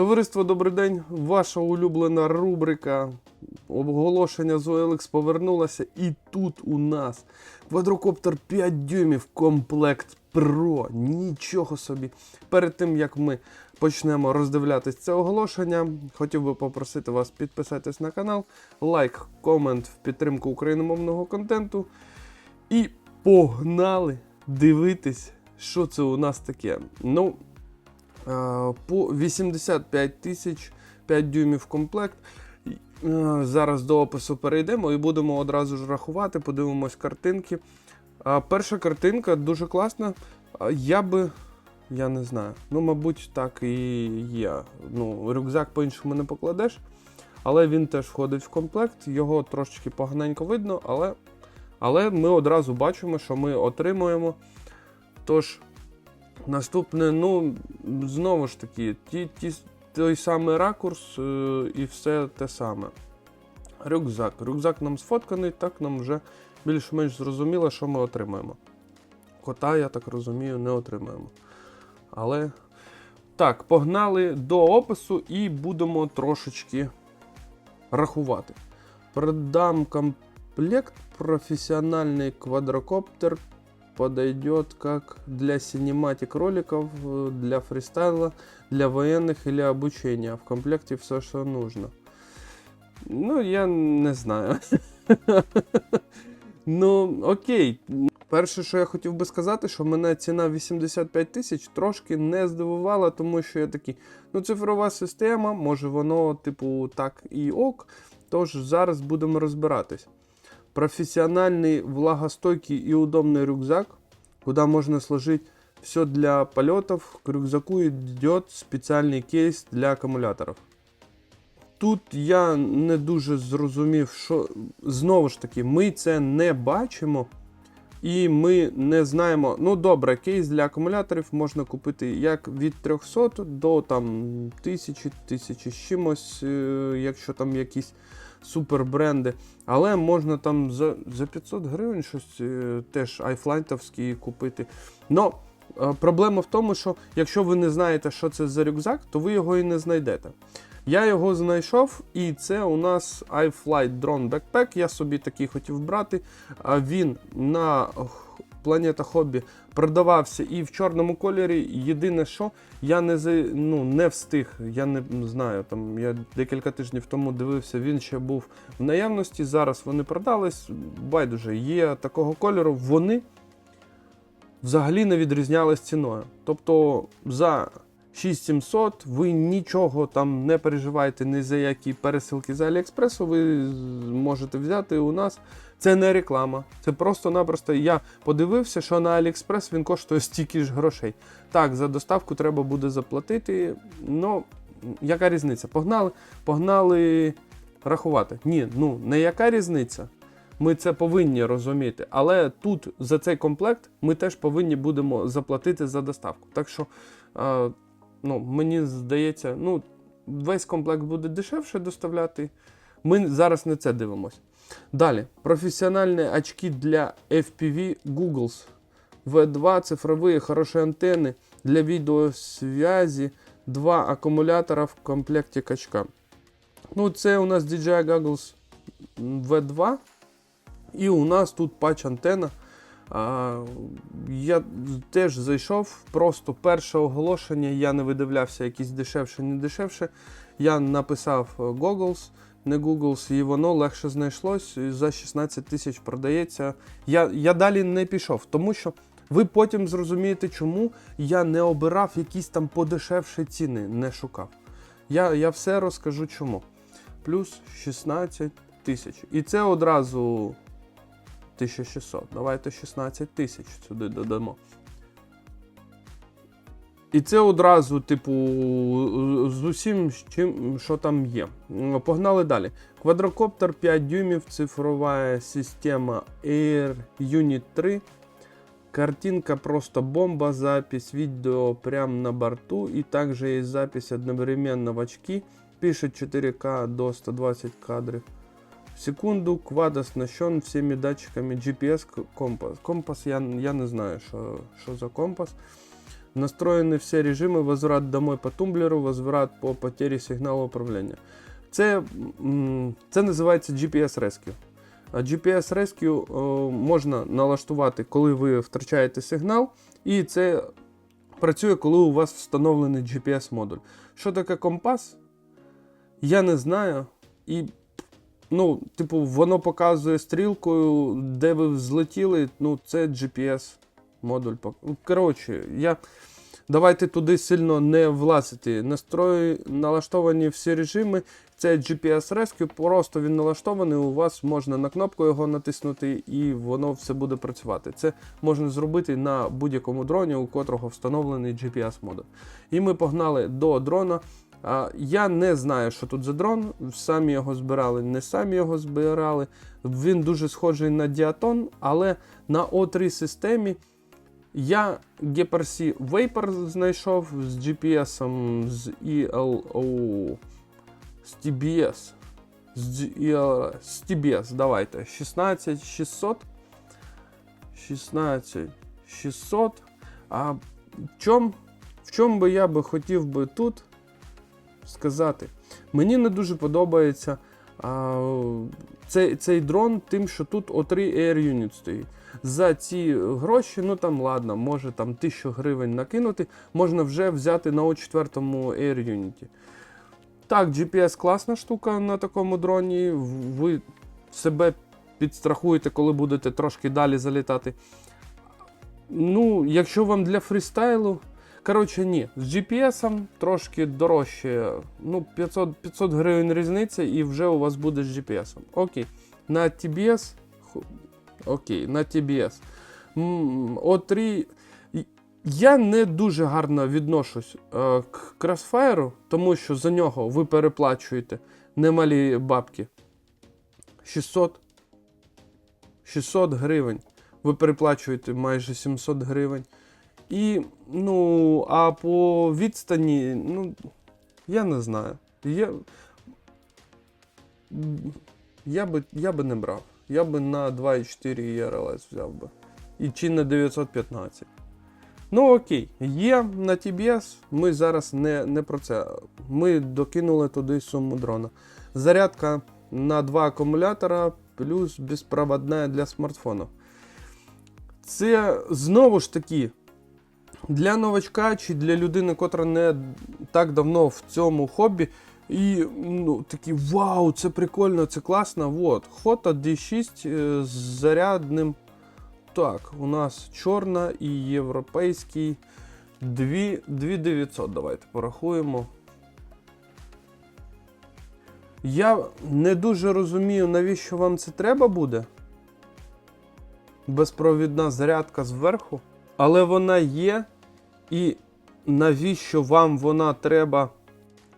Товариство, добрий день. Ваша улюблена рубрика оголошення з OLX повернулася. І тут у нас квадрокоптер 5 дюймів комплект Pro. Нічого собі. Перед тим як ми почнемо роздивлятись це оголошення, хотів би попросити вас підписатись на канал, лайк, комент в підтримку україномовного контенту. І погнали дивитись, що це у нас таке. Ну, по 85 тисяч 5 дюймів комплект. Е, Зараз до опису перейдемо і будемо одразу ж рахувати, подивимось картинки. Перша картинка дуже класна. Я би. Я не знаю. Ну, мабуть, так і є. Ну, рюкзак по-іншому не покладеш. Але він теж входить в комплект. Його трошечки поганенько видно, але, але ми одразу бачимо, що ми отримуємо. Тож, Наступне, ну, знову ж таки, ті, ті, той самий ракурс е, і все те саме. Рюкзак. Рюкзак нам сфотканий, так нам вже більш-менш зрозуміло, що ми отримаємо. Кота, я так розумію, не отримаємо. Але. Так, погнали до опису і будемо трошечки рахувати. Продам комплект професіональний квадрокоптер подойдет как для синематик роликов, для фристайла, для военных или обучения. В комплекте все, что нужно. Ну, я не знаю. ну, окей. Перше, що я хотів би сказати, що мене ціна 85 тисяч трошки не здивувала, тому що я такий, ну, цифрова система, може воно, типу, так і ок. Тож зараз будемо розбиратись Профессиональный, влагостойкий и удобный рюкзак, куда можно сложить все для полетов. К рюкзаку идет специальный кейс для акумуляторів. Тут я не дуже зрозумів, що знову ж таки, ми це не бачимо. І ми не знаємо. Ну, добре, кейс для акумуляторів можна купити як від 300 до там 1000, 1000 з чимось, е, якщо там якісь супербренди. Але можна там за за 500 гривень щось е, теж айфлайтовські купити. Но е, проблема в тому, що якщо ви не знаєте, що це за рюкзак, то ви його і не знайдете. Я його знайшов, і це у нас iFlight Drone Backpack. Я собі такий хотів брати. Він на Планета Хобі продавався і в чорному кольорі. Єдине, що я не ну, не встиг, я не знаю. Там я декілька тижнів тому дивився, він ще був в наявності. Зараз вони продались. Байдуже, є такого кольору. Вони взагалі не відрізнялись ціною. Тобто за 6700 ви нічого там не переживаєте ні за які пересилки з Аліекспресу, ви можете взяти у нас. Це не реклама. Це просто-напросто я подивився, що на Аліекспрес він коштує стільки ж грошей. Так, за доставку треба буде заплатити. Ну, яка різниця? Погнали, погнали рахувати. Ні, ну не яка різниця. Ми це повинні розуміти. Але тут за цей комплект ми теж повинні будемо заплатити за доставку. Так що, е, ну, мені здається, ну, весь комплект буде дешевше доставляти. Ми зараз не це дивимося. Далі, професіональні очки для FPV Googles. V2 цифровые хорошие антенны для відеосвязі, два акумулятора в комплекті качка. Ну, це у нас DJI Goggles V2. І у нас тут патч антена. А, я теж зайшов, просто перше оголошення, я не видивлявся якісь дешевше, не дешевше. Я написав е, Goggles, не Googles, і воно легше знайшлось. і За 16 тисяч продається. Я, я далі не пішов, тому що ви потім зрозумієте, чому я не обирав якісь там подешевші ціни, не шукав. Я, я все розкажу чому. Плюс 16 тисяч. І це одразу 1600. Давайте 16 тисяч сюди додамо. І це одразу, типу, з усім, чим, що там є. Погнали далі. Квадрокоптер 5 дюймів, цифрова система Air Unit 3. Картинка просто бомба, запись видео прямо на борту. И также есть запись одновременно в очки. Пишет 4К до 120 кадров в секунду. Квад оснащен всеми датчиками GPS компас. Компас я, я не знаю, що, що за компас. Настроєні всі режими, возврат домой по тумблеру, возврат по потері сигналу управління. Це, це називається GPS Rescue. GPS Rescue о, можна налаштувати, коли ви втрачаєте сигнал, і це працює, коли у вас встановлений GPS-модуль. Що таке компас? Я не знаю. І, ну, типу, воно показує стрілкою, де ви злетіли. Ну, це GPS-модуль. Пок- Ну, Коротше, я. Давайте туди сильно не влазити. Настрої налаштовані всі режими. Це GPS Rescue, просто він налаштований. У вас можна на кнопку його натиснути, і воно все буде працювати. Це можна зробити на будь-якому дроні, у котрого встановлений GPS-модуль. І ми погнали до дрона. Я не знаю, що тут за дрон. Самі його збирали, не самі його збирали. Він дуже схожий на Діатон, але на O3 системі я GPRC Vapor знайшов з GPS, з ELO, з TBS. З, EL, з TBS, давайте. 16600. 16600. А чому в чому би я би хотів би тут сказати? Мені не дуже подобається а, цей, цей дрон, тим, що тут O3 Air Unit стоїть. За ці гроші, ну там ладно, може там 1000 гривень накинути, можна вже взяти на O4 Air Unit. Так, GPS класна штука на такому дроні. Ви себе підстрахуєте, коли будете трошки далі залітати. Ну, якщо вам для фрістайлу. Коротше, ні, з GPS трошки дорожче. Ну, 500, 500 гривень різниця, і вже у вас буде з GPS. Окей. На TBS. Окей, на TBS. М, O3. Я не дуже гарно відношусь е, к Crossfire, тому що за нього ви переплачуєте немалі бабки. 600. 600 гривень. Ви переплачуєте майже 700 гривень. І, ну, а по відстані, ну, я не знаю. Я, я, би, я би не брав. Я би на 2,4 ERLS взяв би. І чи на 915. Ну окей, є на TBS, ми зараз не, не про це. Ми докинули туди суму дрона. Зарядка на два акумулятора плюс безпроводна для смартфону. Це знову ж таки для новачка чи для людини, котра не так давно в цьому хобі. І ну, такі вау, це прикольно, це класно. Вот, Хота D6 е, з зарядним. Так, у нас чорна і європейський. 2900, давайте порахуємо. Я не дуже розумію, навіщо вам це треба буде. Безпровідна зарядка зверху. Але вона є. І навіщо вам вона треба,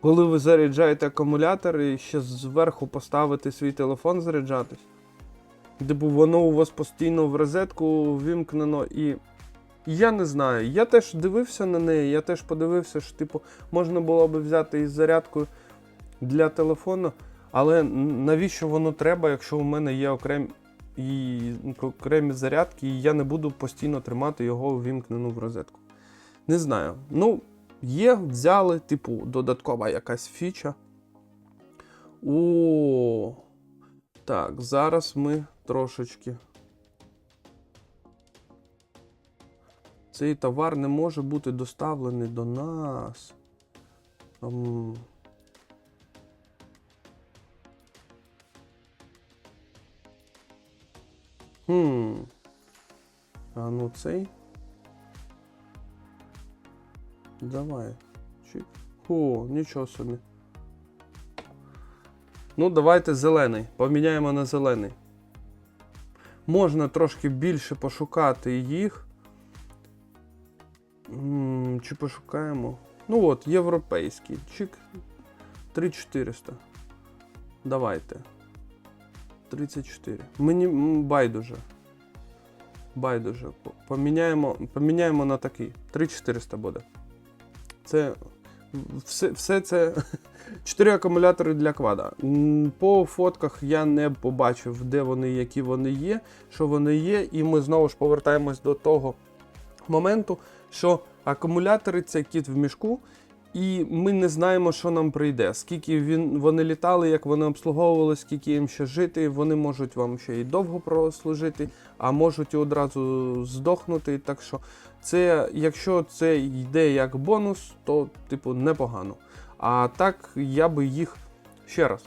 коли ви заряджаєте акумулятор і ще зверху поставити свій телефон заряджатись? Типу, воно у вас постійно в розетку вімкнено і. Я не знаю. Я теж дивився на неї, я теж подивився, що типу, можна було би взяти із зарядкою для телефону, але навіщо воно треба, якщо у мене є окремі, і, окремі зарядки, і я не буду постійно тримати його вімкнену в розетку. Не знаю. Ну, є, взяли, типу, додаткова якась фіча. О, так, зараз ми трошечки. Цей товар не може бути доставлений до нас. Хм. А ну цей. Давай. Чик. О, нічого собі. Ну, давайте зелений. Поміняємо на зелений. Можна трошки більше пошукати їх. М, Чи пошукаємо? Ну от, європейський. Чик. 3400. Давайте. 34. Мені байдуже. Байдуже. Поміняємо, поміняємо на такий. 3400 буде. Це все, все це 4 акумулятори для квада. По фотках я не побачив, де вони, які вони є, що вони є, і ми знову ж повертаємось до того моменту, що Акумулятори це кіт в мішку, і ми не знаємо, що нам прийде. Скільки він, вони літали, як вони обслуговували, скільки їм ще жити. Вони можуть вам ще й довго прослужити, а можуть і одразу здохнути. Так що, це, якщо це йде як бонус, то типу непогано. А так я би їх ще раз.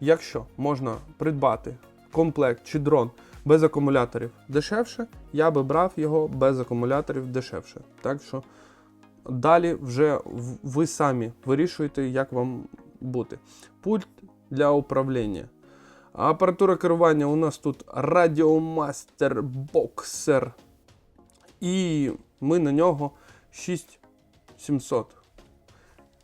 Якщо можна придбати комплект чи дрон без акумуляторів дешевше, я би брав його без акумуляторів дешевше. Так що далі вже ви самі вирішуєте, як вам бути. Пульт для управління. Апаратура керування у нас тут Radiomaster Boxer. І ми на нього 6700.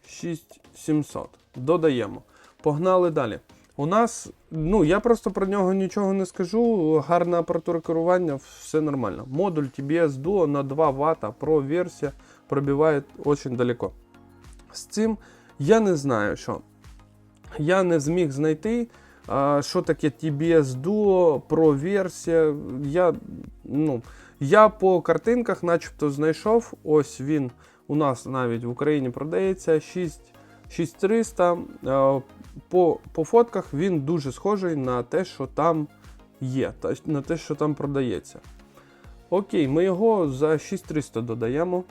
6700. Додаємо. Погнали далі. У нас, ну я просто про нього нічого не скажу. Гарна апаратура керування, все нормально. Модуль TBS Duo на 2 Вт Pro версія пробиває дуже далеко. З цим я не знаю, що. Я не зміг знайти, що таке TBS Duo, Pro версія. Я, ну, я по картинках начебто знайшов. Ось він у нас навіть в Україні продається 6300. Е, По, по фотках він дуже схожий на те, що там є, на те, що там продається. Окей, ми його за 6300 додаємо.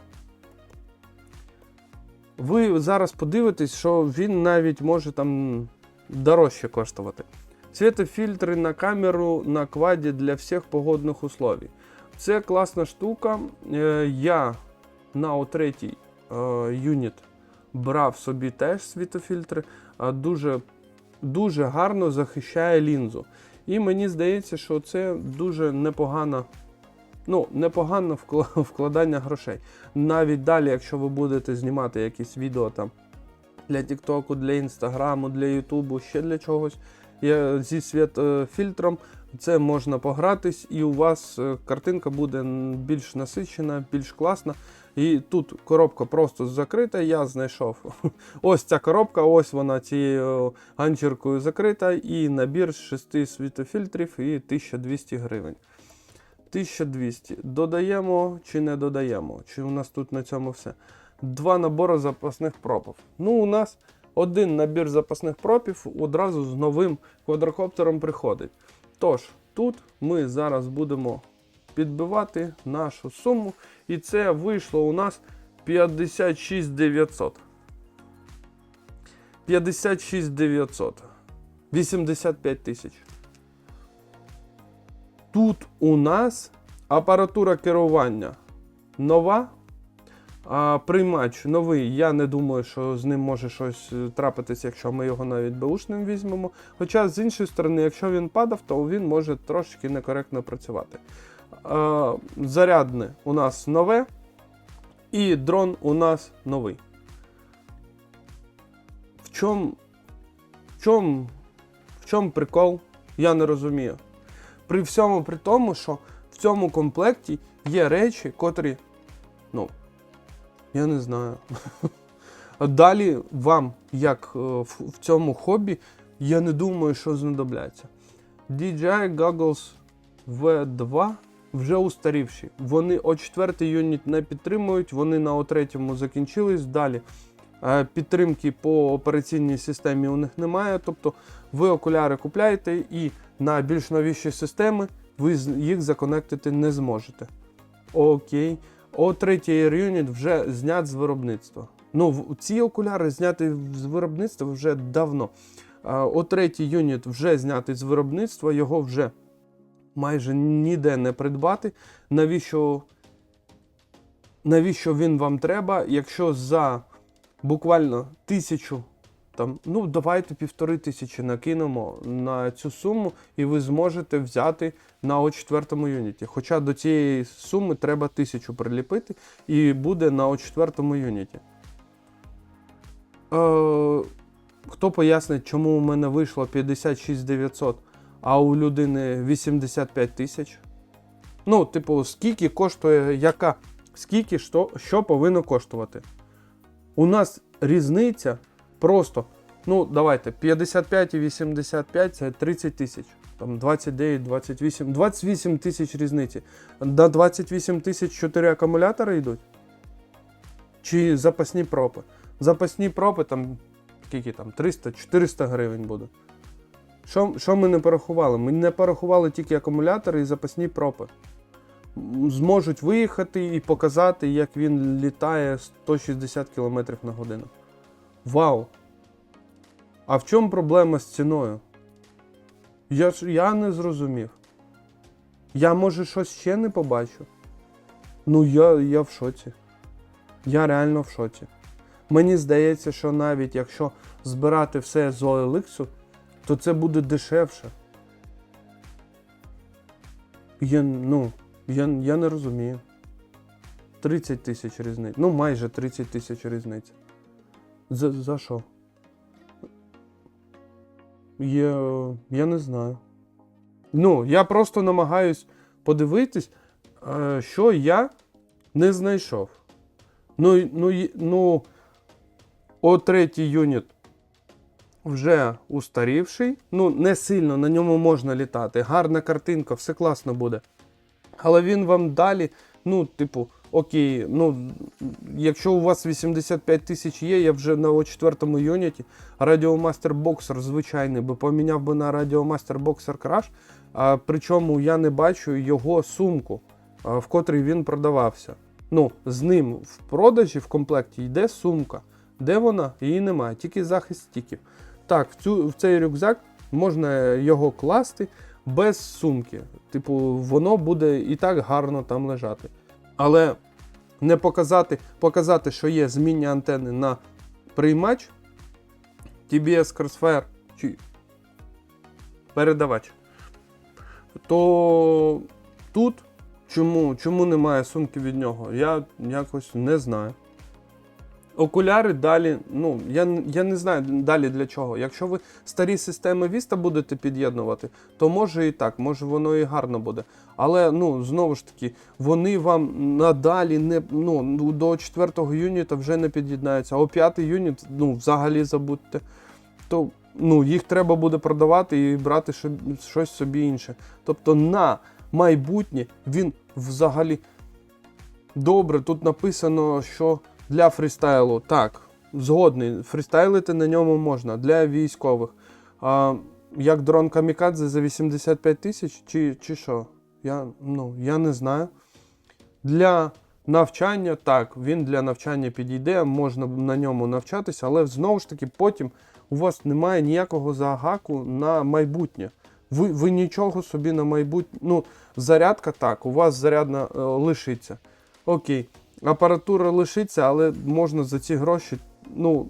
Ви зараз подивитесь, що він навіть може там дорожче коштувати. Світофільтри на камеру на кваді для всіх погодних условій. Це класна штука. Е, Я на O3 е, юніт брав собі теж світофільтри, дуже, дуже гарно захищає лінзу. І мені здається, що це дуже непогана, ну, непогане вкладання грошей. Навіть далі, якщо ви будете знімати якісь відео там для Тіктоку, для Інстаграму, для Ютубу, ще для чогось зі світофільтром, це можна погратись, і у вас е, картинка буде більш насичена, більш класна. І тут коробка просто закрита. Я знайшов ось ця коробка, ось вона цією ганчіркою закрита, і набір з 6 світофільтрів і 1200 гривень. 1200. Додаємо чи не додаємо? Чи у нас тут на цьому все? Два набори запасних пропів. Ну, у нас один набір запасних пропів одразу з новим квадрокоптером приходить. Тож, тут ми зараз будемо підбивати нашу суму. І це вийшло у нас 56 900. 56 900. 85 тисяч. Тут у нас апаратура керування нова. А приймач новий. Я не думаю, що з ним може щось е, трапитися, якщо ми його навіть беушним візьмемо. Хоча, з іншої сторони, якщо він падав, то він може трошки некоректно працювати. Е, зарядне у нас нове, і дрон у нас новий. В чому в чому, в чому прикол? Я не розумію. При всьому при тому, що в цьому комплекті є речі, котрі, ну, я не знаю. Далі вам, як е, в, цьому хобі, я не думаю, що знадобляться. DJI Goggles V2 вже устарівші. Вони о 4 юніт не підтримують, вони на О3 закінчились. Далі е, підтримки по операційній системі у них немає. Тобто ви окуляри купляєте і на більш новіші системи ви їх законектити не зможете. Окей. О3 Air Unit вже знят з виробництва. Ну, ці окуляри зняті з виробництва вже давно. О3 юніт вже знятий з виробництва, його вже майже ніде не придбати. Навіщо, навіщо він вам треба, якщо за буквально тисячу, там, ну давайте півтори тисячі накинемо на цю суму, і ви зможете взяти на О4 юніті. Хоча до цієї суми треба тисячу приліпити, і буде на О4 юніті. Е, хто пояснить, чому у мене вийшло 56 900, а у людини 85 тисяч? Ну, типу, скільки коштує яка? Скільки що, що повинно коштувати? У нас різниця просто. Ну, давайте, 55 і 85 це 30 тисяч. Там 29, 28, 28 тисяч різниці. На 28 тисяч 4 акумулятори йдуть. Чи запасні пропи. Запасні пропи там, скільки там, 300-400 гривень буде. Що, що ми не порахували? Ми не порахували тільки акумулятори і запасні пропи. Зможуть виїхати і показати, як він літає 160 км на годину. Вау! А в чому проблема з ціною? Я ж я не зрозумів. Я, може, щось ще не побачу. Ну, я, я в шоці. Я реально в шоці. Мені здається, що навіть якщо збирати все з OLX, то це буде дешевше. Я, ну, я, я не розумію. 30 тисяч різниць. Ну, майже 30 тисяч різниць. За, за що? Я, я не знаю. Ну, я просто намагаюсь подивитись, е, що я не знайшов. Ну, ну, ну, о третій юніт вже устарівший. Ну, не сильно на ньому можна літати. Гарна картинка, все класно буде. Але він вам далі, ну, типу, окей, ну, якщо у вас 85 тисяч є, я вже на четвертому юніті Радіомастер Боксер звичайний, би поміняв би на Радіомастер Боксер а, причому я не бачу його сумку, а, в котрій він продавався. Ну, з ним в продажі в комплекті йде сумка. Де вона? Її немає, тільки захист стіків. Так, в, цю, в цей рюкзак можна його класти без сумки. Типу, воно буде і так гарно там лежати. Але не показати, показати, що є змінні антени на приймач, TBS Crossfire чи передавач, то тут чому, чому немає сумки від нього, я якось не знаю. Окуляри далі, ну, я, я не знаю далі для чого. Якщо ви старі системи Vista будете під'єднувати, то може і так, може воно і гарно буде. Але ну, знову ж таки, вони вам надалі не, ну, до 4 юніта вже не під'єднаються, а о 5 юніт ну, взагалі забудьте. То ну, їх треба буде продавати і брати щось собі інше. Тобто на майбутнє він взагалі добре. Тут написано, що для фрістайлу так, згодний, фрістайлити на ньому можна для військових. А, як дрон Камікадзе за 85 тисяч чи, чи що? Я, ну, я не знаю. Для навчання, так, він для навчання підійде, можна на ньому навчатися, але знову ж таки потім у вас немає ніякого загаку на майбутнє. Ви, ви нічого собі на майбутнє. Ну, зарядка так, у вас зарядна е, лишиться. Окей, апаратура лишиться, але можна за ці гроші, ну,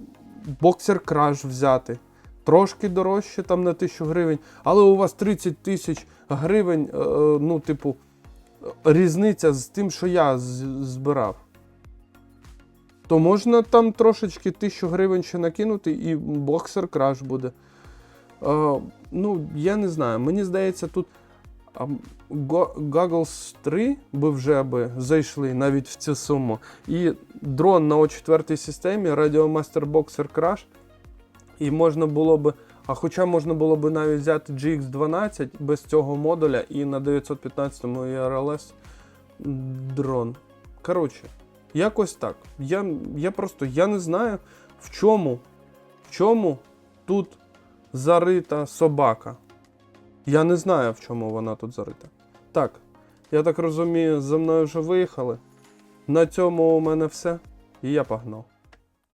боксер краш взяти. Трошки дорожче, там на 1000 гривень, але у вас 30 тисяч гривень, е, е, ну, типу, різниця з тим, що я збирав. То можна там трошечки 1000 гривень ще накинути, і боксер краш буде. Е, ну, я не знаю. Мені здається, тут а, Goggles 3 би вже би зайшли навіть в цю суму. І дрон на О4 системі Radiomaster Boxer Crash. І можна було би. А хоча можна було би навіть взяти GX12 без цього модуля і на 915 IRLS дрон. Коротше, якось так. Я, я просто я не знаю, в чому, в чому тут зарита собака. Я не знаю, в чому вона тут зарита. Так, я так розумію, за мною вже виїхали. На цьому у мене все. І я погнав.